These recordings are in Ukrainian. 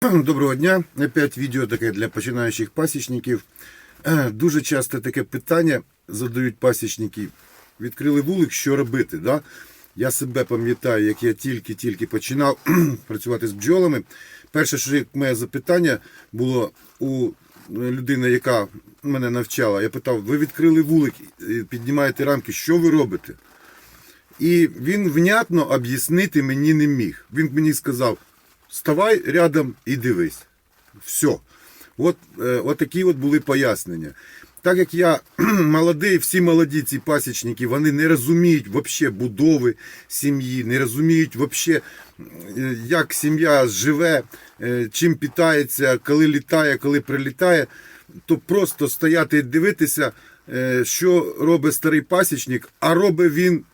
Доброго дня. Опять відео таке для починаючих пасічників. Е, Дуже часто таке питання задають пасічники. Відкрили вулик, що робити? Да? Я себе пам'ятаю, як я тільки-тільки починав працювати з бджолами. Перше, що моє запитання було у людини, яка мене навчала. Я питав: ви відкрили вулик, піднімаєте рамки, що ви робите? І він внятно об'яснити мені не міг. Він мені сказав: ставай рядом і дивись. Все. От, е, от такі от були пояснення. Так як я молодий, всі молоді ці пасічники, вони не розуміють вообще будови сім'ї, не розуміють вообще, е, як сім'я живе, е, чим питається, коли літає, коли прилітає, то просто стояти і дивитися, що робить старий пасічник, а робить він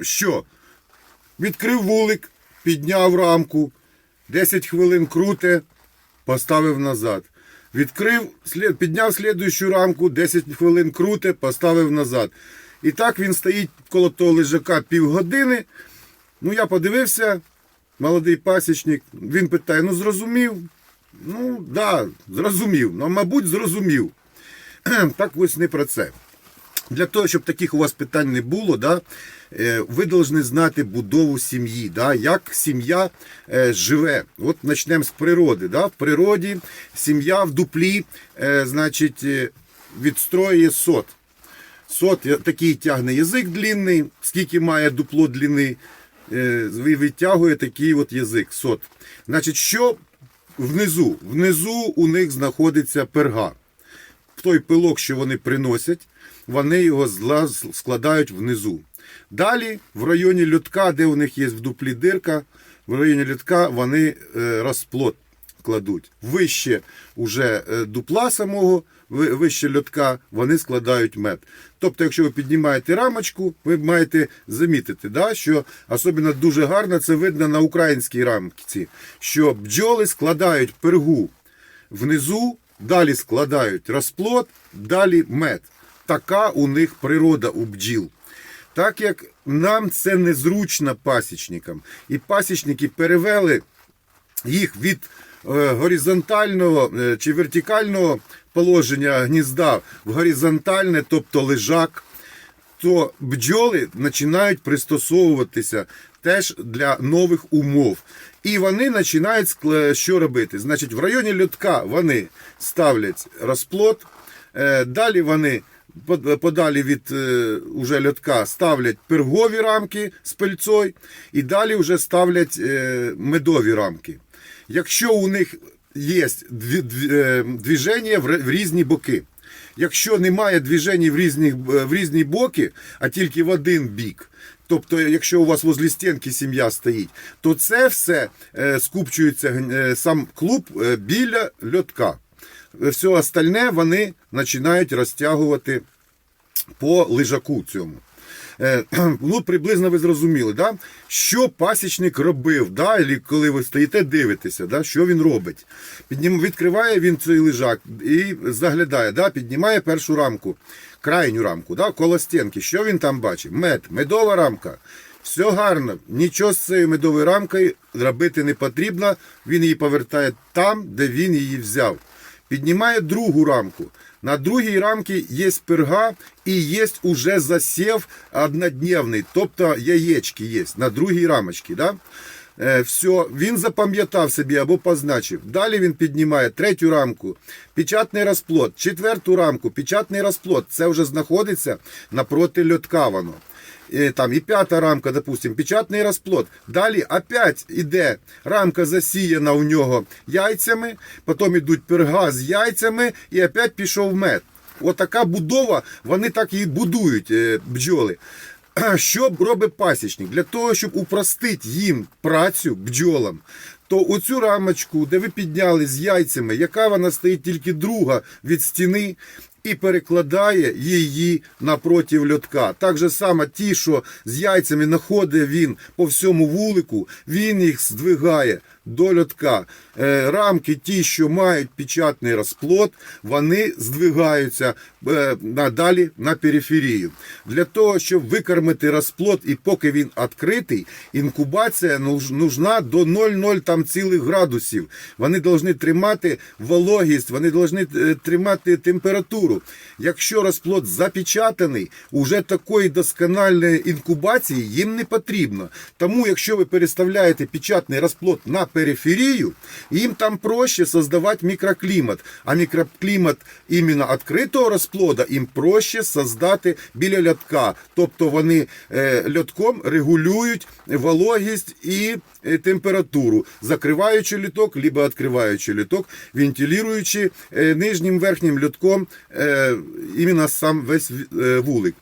що? Відкрив вулик, підняв рамку, 10 хвилин круте, поставив назад. Відкрив, підняв слідуючу рамку, 10 хвилин круте, поставив назад. І так він стоїть коло того лежака півгодини. Ну, я подивився, молодий пасічник, він питає: ну зрозумів? Ну, да, зрозумів. Ну, мабуть, зрозумів. Так ось не про це. Для того, щоб таких у вас питань не було, да, е, ви повинні знати будову сім'ї, да, як сім'я е, живе. От почнемо з природи. Да. В природі сім'я в дуплі е, значить, відстроює сот. Сот такий тягне язик длинний, скільки має дупло длини, ви- витягує такий от язик, сот. Значить, що внизу? Внизу у них знаходиться перга той пилок, що вони приносять, вони його складають внизу. Далі, в районі льотка, де у них є в дуплі дирка, в районі льотка вони е, розплод кладуть. Вище уже е, дупла самого, вище льотка, вони складають мед. Тобто, якщо ви піднімаєте рамочку, ви маєте замітити, да, що особливо дуже гарно це видно на українській рамці, що бджоли складають пергу внизу, далі складають розплод, далі мед. Така у них природа у бджіл. Так як нам це незручно пасічникам, і пасічники перевели їх від е, горизонтального е, чи вертикального положення гнізда в горизонтальне, тобто лежак, то бджоли починають пристосовуватися теж для нових умов. І вони починають що робити? Значить, в районі льотка вони ставлять розплод, е, далі вони подалі від е, уже льотка ставлять пергові рамки з пильцой, і далі вже ставлять е, медові рамки. Якщо у них є е, движення в різні боки. Якщо немає движень в різні, в різні боки, а тільки в один бік, тобто, якщо у вас возле стінки сім'я стоїть, то це все скупчується сам клуб біля льотка. Все остальне вони починають розтягувати по лежаку цьому. Е, ну, приблизно ви зрозуміли, да? що пасічник робив, да? Коли ви стоїте, дивитеся, да? що він робить. Піднім, відкриває він цей лежак і заглядає, да? піднімає першу рамку, крайню рамку, да? коло стінки. Що він там бачить? Мед, медова рамка. Все гарно, нічого з цією медовою рамкою робити не потрібно. Він її повертає там, де він її взяв. Піднімає другу рамку. На другій рамці є перга і є уже засів однодневний, тобто яєчки є на другій рамочці. Да? Е, все, він запам'ятав собі або позначив. Далі він піднімає третю рамку, печатний розплод, четверту рамку, печатний розплод. Це вже знаходиться напроти льотка воно. Там і п'ята рамка, допустим, печатний розплод. Далі опять іде рамка засіяна у нього яйцями, потім йдуть перга з яйцями і опять пішов мед. Отака будова, вони так і будують е, бджоли. Що робить пасічник? Для того, щоб упростити їм працю бджолам, то оцю рамочку, де ви підняли з яйцями, яка вона стоїть тільки друга від стіни, і перекладає її напроти льотка. Так же само ті, що з яйцями знаходить він по всьому вулику, він їх здвигає до льотка. Е, рамки, ті, що мають печатний розплод, вони здвигаються е, надалі на периферію. Для того, щоб викормити розплод, і поки він відкритий, інкубація нужна до 0,0 там цілих градусів. Вони повинні тримати вологість, вони повинні е, тримати температуру. Якщо розплод запечатаний, уже такої доскональної інкубації їм не потрібно. Тому, якщо ви переставляєте печатний розплод на периферію, їм там проще создавати мікроклімат. А мікроклімат іменно відкритого розплода їм проще создати біля льотка. Тобто вони е, льотком регулюють вологість і е, температуру, закриваючи літок, либо відкриваючи літок, вентилюючи е, нижнім верхнім льотком е, іменно сам весь е, вулик.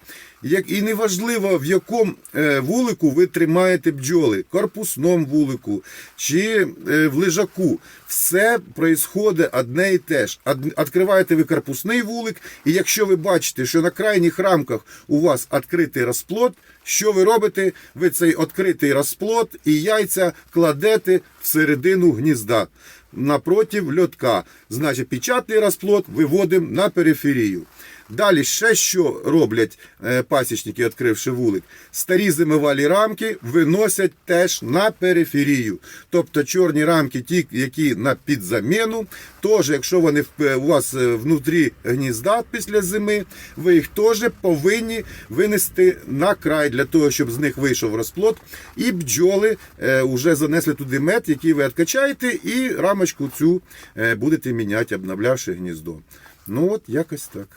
Як і неважливо, в якому е, вулику ви тримаєте бджоли, корпусному вулику чи е, в лежаку, все відбувається одне і те ж. Відкриваєте ви корпусний вулик, і якщо ви бачите, що на крайніх рамках у вас відкритий розплод, що ви робите? Ви цей відкритий розплод і яйця кладете всередину гнізда напротив льотка. Значить, печатний розплод виводимо на периферію. Далі ще що роблять е, пасічники, відкривши вулик. Старі зимивалі рамки виносять теж на периферію. Тобто чорні рамки, ті, які на підзаміну, теж, якщо вони у вас е, внутрі гнізда після зими, ви їх теж повинні винести на край для того, щоб з них вийшов розплод. І бджоли е, вже занесли туди мед, який ви відкачаєте, і рамочку цю е, будете міняти, обновлявши гніздо. Ну от якось так.